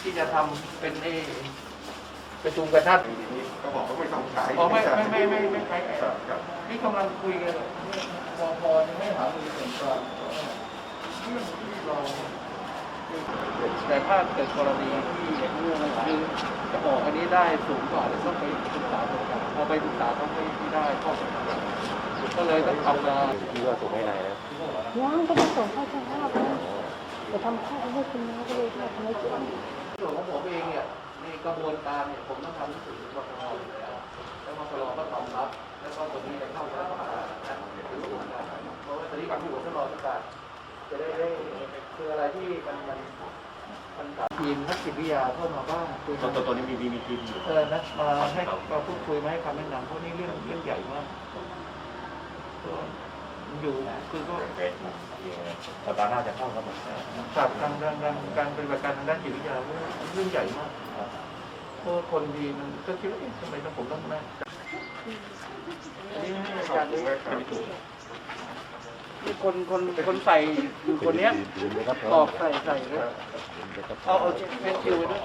ที่จะทำเป็นไอ้ประชุมกันท่านก็บอกว่าไม่ต้องใช้อ๋อไม่ไม่ไม่ไม่ไม่ใช้ครับครับนี่กำลังคุยกันเลยพอพอยังไม่หามือส่วนกลางเรื่องที่เราแต่ถ้าเกิดกรณีที่คือจะบอกอันนี้ได้สูงกว่าแล้วต้องไปศึกษาเหมือนกันพอไปศึกษาต้องไม่ไม่ได้ข้อสงสัยก็เลยต้องทำงาน ที่ว่าส่งให้นายแล้วยังก็ต้องส่งเข้าสภาพนะ จะทำข้าวให้คุณน้าก็เลยทำให้ช่วยส่วนของผมเองเนี่ยในกระบวนการเนี่ยผมต้องทำหนังสือถึงกรทอยู่แล้วแล้วกรก็ตอบรับ แล้วก็ตรงนี้จะเข้าคณะกรรมาระหรือว่าเพราะว่าตอนนี้บางที่ผมจะรอประกาศจะได้ได้คืออะไรที่มันมันมันถามทีมนักจิตวิทยาเข้ามาบ้างคุยตัวกันตัวตัวนี้มีมีมีทีมอยู่เออนะมาให้มาพูดคุยมาให้คำแนะนำเพราะนี่เรื่องเรื่องใหญ่มากอยู่คือก็ ปดาห์หน้าจะเข้าครับผมฝากทางทางทางการปฏิบัติการทางด้านจิตวิทยาเรื่องใหญ่มากเพราะว่าคนดีมันก็คิดว่าเอ๊ะทำไมต้องผมต้องนั่งอันนี้ให้อาจารย์ดูนี่คนคนคนใส่อยู่คนเนี้ยตอบใส่ใส่เลยเอาเอาเป็นคิวไปด้วย